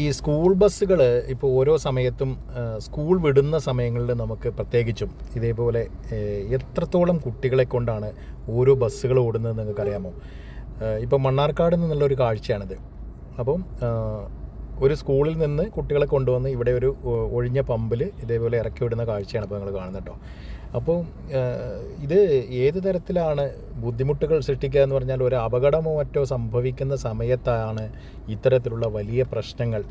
ഈ സ്കൂൾ ബസ്സുകൾ ഇപ്പോൾ ഓരോ സമയത്തും സ്കൂൾ വിടുന്ന സമയങ്ങളിൽ നമുക്ക് പ്രത്യേകിച്ചും ഇതേപോലെ എത്രത്തോളം കുട്ടികളെ കൊണ്ടാണ് ഓരോ ബസ്സുകൾ ഓടുന്നത് നിങ്ങൾക്കറിയാമോ? ഇപ്പോൾ മണ്ണാർക്കാട് നിന്നുള്ളൊരു കാഴ്ചയാണിത്. അപ്പം ഒരു സ്കൂളിൽ നിന്ന് കുട്ടികളെ കൊണ്ടുവന്ന് ഇവിടെ ഒരു ഒഴിഞ്ഞ പമ്പിൽ ഇതേപോലെ ഇറക്കി വിടുന്ന കാഴ്ചയാണ് ഇപ്പോൾ നിങ്ങൾ കാണുന്നത് കേട്ടോ. അപ്പോൾ ഇത് ഏത് തരത്തിലാണ് ബുദ്ധിമുട്ടുകൾ സൃഷ്ടിക്കുക എന്ന് പറഞ്ഞാൽ ഒരു അപകടമോ മറ്റോ സംഭവിക്കുന്ന സമയത്താണ് ഇത്തരത്തിലുള്ള വലിയ പ്രശ്നങ്ങൾ.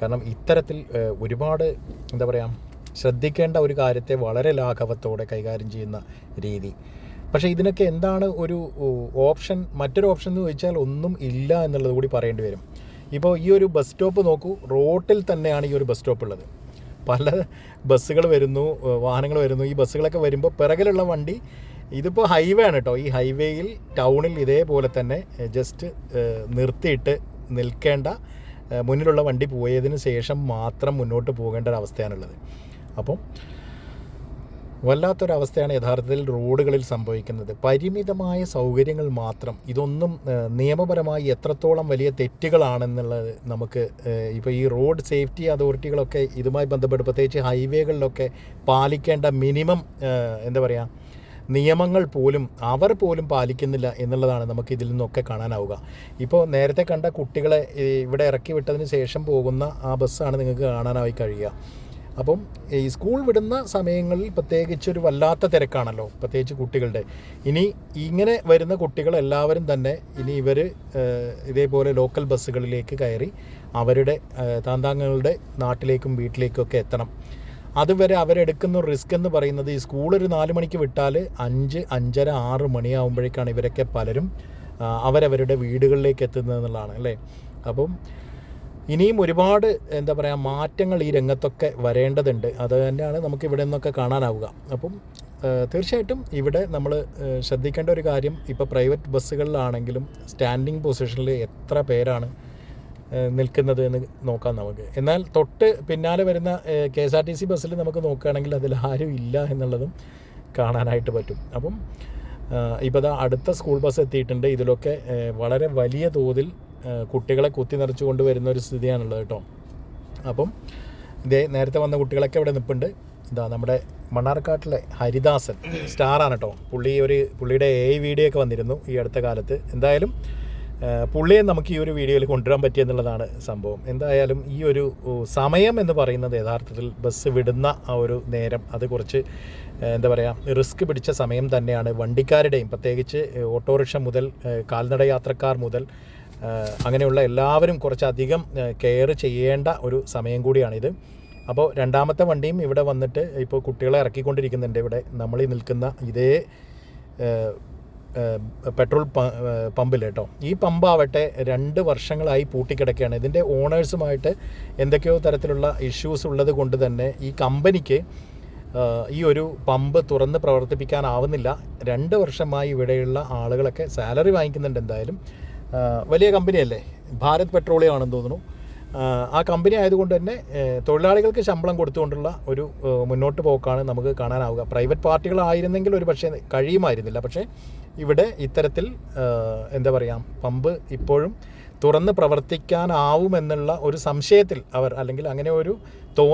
കാരണം ഇത്തരത്തിൽ ഒരുപാട് എന്താ പറയുക ശ്രദ്ധിക്കേണ്ട ഒരു കാര്യത്തെ വളരെ ലാഘവത്തോടെ കൈകാര്യം ചെയ്യുന്ന രീതി. പക്ഷേ ഇതിനൊക്കെ എന്താണ് ഒരു ഓപ്ഷൻ മറ്റൊരു ഓപ്ഷൻ എന്ന് ചോദിച്ചാൽ ഒന്നും ഇല്ല എന്നുള്ളത് കൂടി പറയേണ്ടി വരും. ഇപ്പോൾ ഈ ഒരു ബസ് സ്റ്റോപ്പ് നോക്കൂ റോട്ടിൽ തന്നെയാണ് ഈ ഒരു ബസ് സ്റ്റോപ്പ് ഉള്ളത്. പല ബസ്സുകൾ വരുന്നു വാഹനങ്ങൾ വരുന്നു. ഈ ബസ്സുകളൊക്കെ വരുമ്പോൾ പിറകിലുള്ള വണ്ടി ഇതിപ്പോൾ ഹൈവേ ആണ് കേട്ടോ ഈ ഹൈവേയിൽ ടൗണിൽ ഇതേപോലെ തന്നെ ജസ്റ്റ് നിർത്തിയിട്ട് നിൽക്കേണ്ട മുന്നിലുള്ള വണ്ടി പോയതിന് ശേഷം മാത്രം മുന്നോട്ട് പോകേണ്ട ഒരു അവസ്ഥയാണുള്ളത്. അപ്പം വല്ലാത്തൊരവസ്ഥയാണ് യഥാർത്ഥത്തിൽ റോഡുകളിൽ സംഭവിക്കുന്നത്. പരിമിതമായ സൗകര്യങ്ങൾ മാത്രം ഇതൊന്നും നിയമപരമായി എത്രത്തോളം വലിയ തെറ്റുകളാണെന്നുള്ളത് നമുക്ക് ഇപ്പോൾ ഈ റോഡ് സേഫ്റ്റി അതോറിറ്റികളൊക്കെ ഇതുമായി ബന്ധപ്പെട്ട് പ്രത്യേകിച്ച് ഹൈവേകളിലൊക്കെ പാലിക്കേണ്ട മിനിമം എന്താ പറയുക നിയമങ്ങൾ പോലും അവർ പോലും പാലിക്കുന്നില്ല എന്നുള്ളതാണ് നമുക്ക് ഇതിൽ നിന്നൊക്കെ കാണാനാവുക. ഇപ്പോൾ നേരത്തെ കണ്ട കുട്ടികളെ ഇവിടെ ഇറക്കി വിട്ടതിന് ശേഷം പോകുന്ന ആ ബസ്സാണ് നിങ്ങൾക്ക് കാണാനായി കഴിയുക. അപ്പം ഈ സ്കൂൾ വിടുന്ന സമയങ്ങളിൽ പ്രത്യേകിച്ച് ഒരു വല്ലാത്ത തിരക്കാണല്ലോ പ്രത്യേകിച്ച് കുട്ടികളുടെ. ഇനി ഇങ്ങനെ വരുന്ന കുട്ടികൾ എല്ലാവരും തന്നെ ഇനി ഇവർ ഇതേപോലെ ലോക്കൽ ബസ്സുകളിലേക്ക് കയറി അവരുടെ താന്താങ്ങളുടെ നാട്ടിലേക്കും വീട്ടിലേക്കൊക്കെ എത്തണം. അതുവരെ അവരെടുക്കുന്ന റിസ്ക് എന്ന് പറയുന്നത് ഈ സ്കൂൾ ഒരു നാല് മണിക്ക് വിട്ടാൽ അഞ്ച് അഞ്ചര ആറ് മണിയാകുമ്പോഴേക്കാണ് ഇവരൊക്കെ പലരും അവരവരുടെ വീടുകളിലേക്ക് എത്തുന്നത് എന്നുള്ളതാണ് അല്ലേ? അപ്പം ഇനിയും ഒരുപാട് എന്താ പറയുക മാറ്റങ്ങൾ ഈ രംഗത്തൊക്കെ വരേണ്ടതുണ്ട്. അത് തന്നെയാണ് നമുക്ക് ഇവിടെ നിന്നൊക്കെ കാണാനാവുക. അപ്പം തീർച്ചയായിട്ടും ഇവിടെ നമ്മൾ ശ്രദ്ധിക്കേണ്ട ഒരു കാര്യം ഇപ്പോൾ പ്രൈവറ്റ് ബസ്സുകളിലാണെങ്കിലും സ്റ്റാൻഡിങ് പൊസിഷനിൽ എത്ര പേരാണ് നിൽക്കുന്നത് എന്ന് നോക്കാം നമുക്ക്. എന്നാൽ തൊട്ട് പിന്നാലെ വരുന്ന K S R T C ബസ്സിൽ നമുക്ക് നോക്കുകയാണെങ്കിൽ അതിൽ ആരും ഇല്ല എന്നുള്ളതും കാണാനായിട്ട് പറ്റും. അപ്പം ഇപ്പോൾ അടുത്ത സ്കൂൾ ബസ് എത്തിയിട്ടുണ്ട്. ഇതിലൊക്കെ വളരെ വലിയ തോതിൽ കുട്ടികളെ കുത്തി നിറച്ചു കൊണ്ടുവരുന്ന ഒരു സ്ഥിതിയാണുള്ളത് കേട്ടോ. അപ്പം ഇതേ നേരത്തെ വന്ന കുട്ടികളൊക്കെ ഇവിടെ നിൽപ്പുണ്ട് എന്താ നമ്മുടെ മണ്ണാർക്കാട്ടിലെ ഹരിദാസൻ സ്റ്റാറാണ് കേട്ടോ. പുള്ളി ഒരു പുള്ളിയുടെ എ വീഡിയോ ഒക്കെ വന്നിരുന്നു ഈ അടുത്ത കാലത്ത്. എന്തായാലും പുള്ളിയെ നമുക്ക് ഈ ഒരു വീഡിയോയിൽ കൊണ്ടുവരാൻ പറ്റിയെന്നുള്ളതാണ് സംഭവം. എന്തായാലും ഈ ഒരു സമയം എന്ന് പറയുന്നത് യഥാർത്ഥത്തിൽ ബസ് വിടുന്ന ആ ഒരു നേരം. അത് കുറച്ച് എന്താ പറയുക റിസ്ക് പിടിച്ച സമയം തന്നെയാണ് വണ്ടിക്കാരുടെയും. പ്രത്യേകിച്ച് ഓട്ടോറിക്ഷ മുതൽ കാൽനട യാത്രക്കാർ മുതൽ അങ്ങനെയുള്ള എല്ലാവരും കുറച്ചധികം കെയർ ചെയ്യേണ്ട ഒരു സമയം കൂടിയാണിത്. അപ്പോൾ രണ്ടാമത്തെ വണ്ടിയും ഇവിടെ വന്നിട്ട് ഇപ്പോൾ കുട്ടികളെ ഇറക്കിക്കൊണ്ടിരിക്കുന്നുണ്ട്. ഇവിടെ നമ്മൾ ഈ നിൽക്കുന്ന ഇതേ പെട്രോൾ പമ്പിൽ കേട്ടോ. ഈ പമ്പാവട്ടെ രണ്ട് വർഷങ്ങളായി പൂട്ടിക്കിടക്കുകയാണ്. ഇതിന്റെ ഓണേഴ്സുമായിട്ട് എന്തൊക്കെയോ തരത്തിലുള്ള ഇഷ്യൂസ് ഉള്ളത് കൊണ്ട് തന്നെ ഈ കമ്പനിക്ക് ഈ ഒരു പമ്പ് തുറന്ന് പ്രവർത്തിപ്പിക്കാനാവുന്നില്ല. രണ്ട് വർഷമായി ഇവിടെയുള്ള ആളുകളൊക്കെ സാലറി വാങ്ങിക്കുന്നുണ്ട് എന്തായാലും. വലിയ കമ്പനിയല്ലേ? ഭാരത് പെട്രോളിയം ആണെന്ന് തോന്നുന്നു. ആ കമ്പനി ആയതുകൊണ്ട് തന്നെ തൊഴിലാളികൾക്ക് ശമ്പളം കൊടുത്തുകൊണ്ടുള്ള ഒരു മുന്നോട്ട് പോക്കാണ് നമുക്ക് കാണാനാവുക. പ്രൈവറ്റ് പാർട്ടികളായിരുന്നെങ്കിൽ ഒരു പക്ഷേ കഴിയുമായിരുന്നില്ല. പക്ഷേ ഇവിടെ ഇത്തരത്തിൽ എന്താ പറയുക പമ്പ് ഇപ്പോഴും തുറന്ന് പ്രവർത്തിക്കാനാവുമെന്നുള്ള ഒരു സംശയത്തിൽ അവർ അല്ലെങ്കിൽ അങ്ങനെ ഒരു തോന്നൽ